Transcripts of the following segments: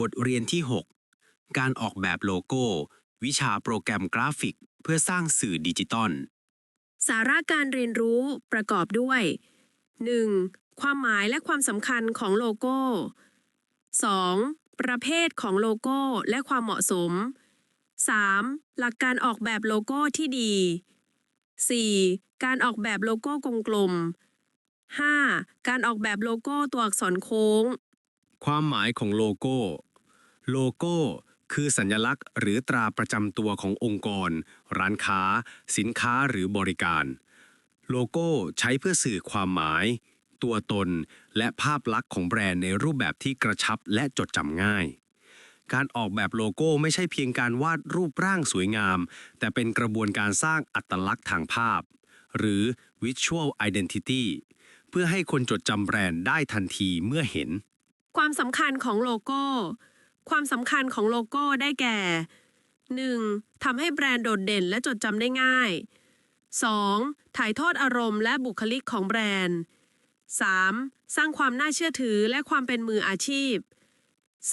บทเรียนที่ 6 การออกแบบโลโก้ วิชาโปรแกรมกราฟิก เพื่อสร้างสื่อดิจิตอล สาระการเรียนรู้ประกอบด้วย 1. ความหมายและความสำคัญของโลโก้ 2. ประเภทของโลโก้และความเหมาะสม 3. หลักการออกแบบโลโก้ที่ดี 4. การออกแบบโลโก้กลมๆ 5. การออกแบบโลโก้ตัวอักษรโค้ง ความหมายของโลโก้ โลโก้ คือสัญลักษณ์ หรือตราประจำตัวขององค์กร ร้านค้า สินค้าหรือบริการ โลโก้ใช้เพื่อสื่อความหมาย ตัวตน และภาพลักษณ์ของแบรนด์ในรูปแบบที่กระชับและจดจำง่าย การออกแบบโลโก้ไม่ใช่เพียงการวาดรูปร่างสวยงาม แต่เป็นกระบวนการสร้างอัตลักษณ์ทางภาพ หรือ Visual Identity เพื่อให้คนจดจำแบรนด์ได้ทันทีเมื่อเห็น ความสำคัญของโลโก้ ความสำคัญของโลโก้ได้แก่ 1. ทำให้แบรนด์โดดเด่นและจดจำได้ง่าย 2. ถ่ายทอดอารมณ์และบุคลิกของแบรนด์ 3. สร้างความน่าเชื่อถือและความเป็นมืออาชีพ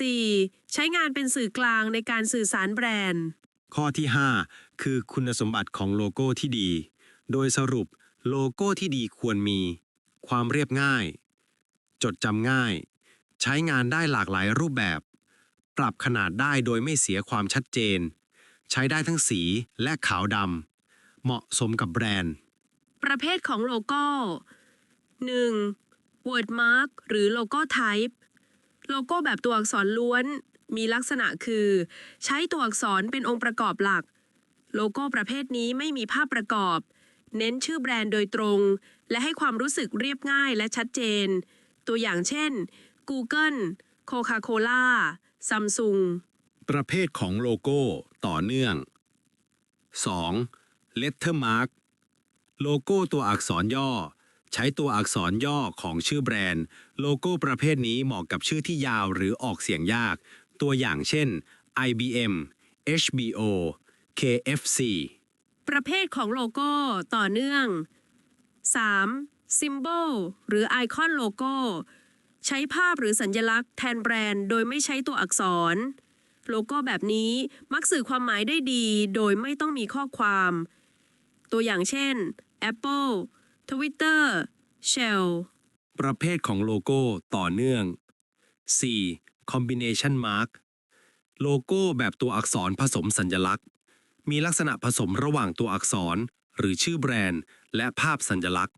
4. ใช้งานเป็นสื่อกลางในการสื่อสารแบรนด์ ข้อที่ 5 คือคุณสมบัติของโลโก้ที่ดี โดยสรุปโลโก้ที่ดีควรมี ความเรียบง่าย จดจำง่าย ใช้งานได้หลากหลายรูปแบบ ปรับขนาดได้โดยไม่เสียความชัดเจน ใช้ได้ทั้งสีและขาวดำเหมาะสมกับแบรนด์ ประเภทของโลโก้ 1. Wordmark หรือโลโก้ Type โลโก้แบบตัวอักษรล้วน มีลักษณะคือ ใช้ตัวอักษรเป็นองค์ประกอบหลัก โลโก้ประเภทนี้ไม่มีภาพประกอบ เน้นชื่อแบรนด์โดยตรง และให้ความรู้สึกเรียบง่ายและชัดเจน ตัวอย่างเช่น Google Coca-Cola Samsung ประเภทของโลโก้ต่อเนื่อง 2. Lettermark โลโก้ตัวอักษรย่อ ใช้ตัวอักษรย่อของชื่อแบรนด์ โลโก้ประเภทนี้เหมาะกับชื่อที่ยาวหรือออกเสียงยาก ตัวอย่างเช่น IBM HBO KFC ประเภทของโลโก้ต่อเนื่อง 3. Symbol หรือไอคอนโลโก้ ใช้ภาพหรือสัญลักษณ์แทนแบรนด์ โดยไม่ใช้ตัวอักษร โลโก้แบบนี้มักสื่อความหมายได้ดี โดยไม่ต้องมีข้อความ ตัวอย่างเช่น Apple Twitter Shell ประเภทของโลโก้ต่อเนื่อง 4. Combination Mark โลโก้แบบตัวอักษรผสมสัญลักษณ์ มีลักษณะผสมระหว่างตัวอักษร หรือชื่อแบรนด์ และภาพสัญลักษณ์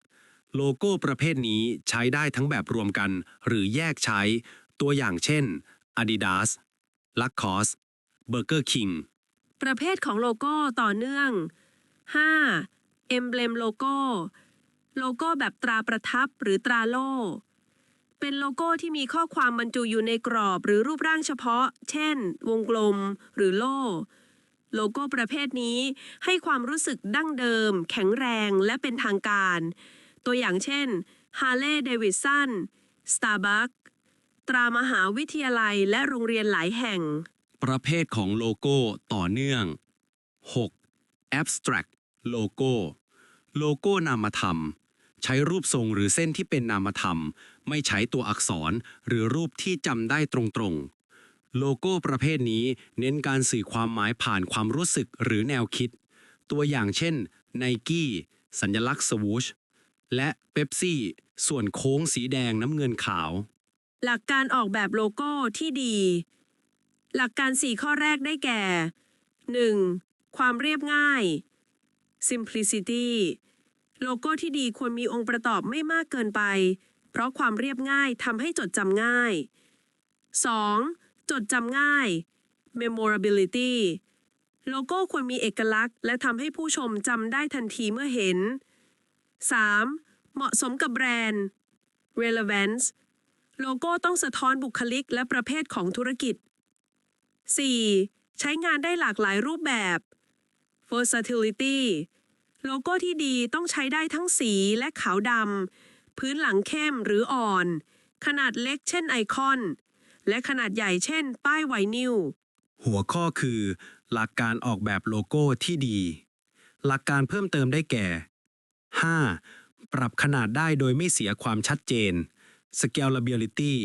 โลโก้ประเภทนี้ใช้ได้ทั้งแบบรวมกัน หรือแยกใช้ ตัวอย่างเช่น Adidas Lacoste Burger King ประเภทของโลโก้ต่อเนื่อง 5. Emblem Logo โลโก้แบบตราประทับหรือตราโล่ เป็นโลโก้ที่มีข้อความบรรจุอยู่ในกรอบหรือรูปร่างเฉพาะ เช่น วงกลม หรือโล่ โลโก้ประเภทนี้ให้ความรู้สึกดั้งเดิม แข็งแรงและเป็นทางการ ตัวอย่างเช่น Harley Davidson Starbucks ตรามหาวิทยาลัยและโรงเรียนหลายแห่ง ประเภทของโลโก้ต่อเนื่อง 6. abstract โลโก้ โลโก้นามธรรม ใช้รูปทรงหรือเส้นที่เป็นนามธรรม ไม่ใช้ตัวอักษรหรือรูปที่จำได้ตรงๆ โลโก้ประเภทนี้เน้นการสื่อความหมายผ่านความรู้สึกหรือแนวคิด ตัวอย่างเช่น Nike สัญลักษณ์สวูช และเบปซี่ ส่วนโค้งสีแดงน้ำเงินขาว หลักการออกแบบโลโก้ที่ดี หลักการ 4 ข้อแรกได้แก่ 1. ความเรียบง่าย simplicity โลโก้ที่ดีควรมีองค์ประกอบไม่มากเกินไป เพราะความเรียบง่ายทำให้จดจำง่าย 2. จดจำง่าย memorability โลโก้ควรมีเอกลักษณ์ และทำให้ผู้ชมจำได้ทันทีเมื่อเห็น 3. เหมาะสมกับแบรนด์ relevance โลโก้ต้องสะท้อนบุคลิกและประเภทของธุรกิจ 4. ใช้งานได้หลากหลายรูปแบบ versatility โลโก้ที่ดีต้องใช้ได้ทั้งสีและขาวดำ พื้นหลังเข้มหรืออ่อน ขนาดเล็กเช่นไอคอน และขนาดใหญ่เช่น ป้ายไวนิลหัวข้อคือ หลักการออกแบบโลโก้ที่ดี หลักการเพิ่มเติมได้แก่ 5. ปรับขนาดได้โดยไม่เสียความชัดเจน scalability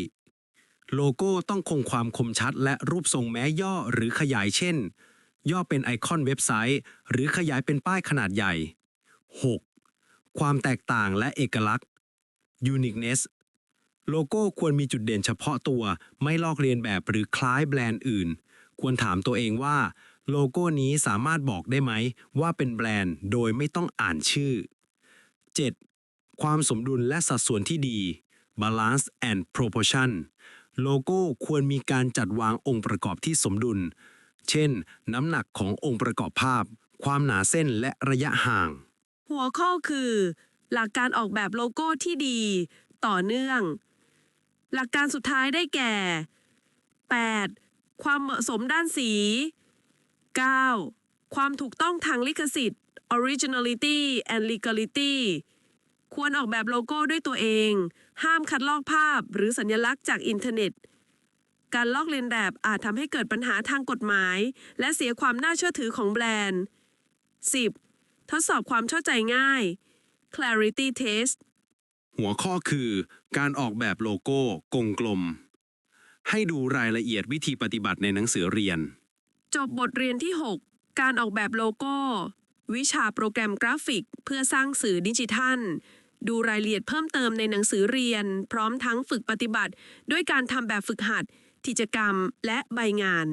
โลโก้ต้องคงความคมชัด และรูปทรงแม้ย่อหรือขยายเช่น ย่อเป็นไอคอนเว็บไซต์ หรือขยายเป็นป้ายขนาดใหญ่ 6. ความแตกต่างและเอกลักษณ์ uniqueness โลโก้ควรมีจุดเด่นเฉพาะตัว ไม่ลอกเลียนแบบหรือคล้ายแบรนด์อื่น ควรถามตัวเองว่า โลโก้นี้สามารถบอกได้ไหม ว่าเป็นแบรนด์โดยไม่ต้องอ่านชื่อ 7. ความสมดุลและสัดส่วนที่ดี balance and proportion โลโก้ควรมีการจัดวางองค์ประกอบที่สมดุล เช่น น้ำหนักขององค์ประกอบภาพ ความหนาเส้นและระยะห่าง หัวข้อคือ หลักการออกแบบโลโก้ที่ดี ต่อเนื่อง หลักการสุดท้ายได้แก่ 8. ความเหมาะสมด้านสี 9. ความถูกต้องทางลิขสิทธิ์ originality and legality ควรออกแบบโลโก้ด้วยตัวเอง ห้ามคัดลอกภาพหรือสัญลักษณ์จากอินเทอร์เน็ต การลอกเลียนแบบอาจทำให้เกิดปัญหาทางกฎหมาย และเสียความน่าเชื่อถือของแบรนด์ 10. ทดสอบความเข้าใจง่าย clarity test หัวข้อคือ การออกแบบโลโก้กลมกลม ให้ดูรายละเอียดวิธีปฏิบัติในหนังสือเรียน จบบทเรียนที่ 6 การออกแบบโลโก้ วิชาโปรแกรมกราฟิก เพื่อสร้างสื่อดิจิทัล ดูรายละเอียดเพิ่มเติมในหนังสือเรียน พร้อมทั้งฝึกปฏิบัติ ด้วยการทำแบบฝึกหัด กิจกรรม และใบงาน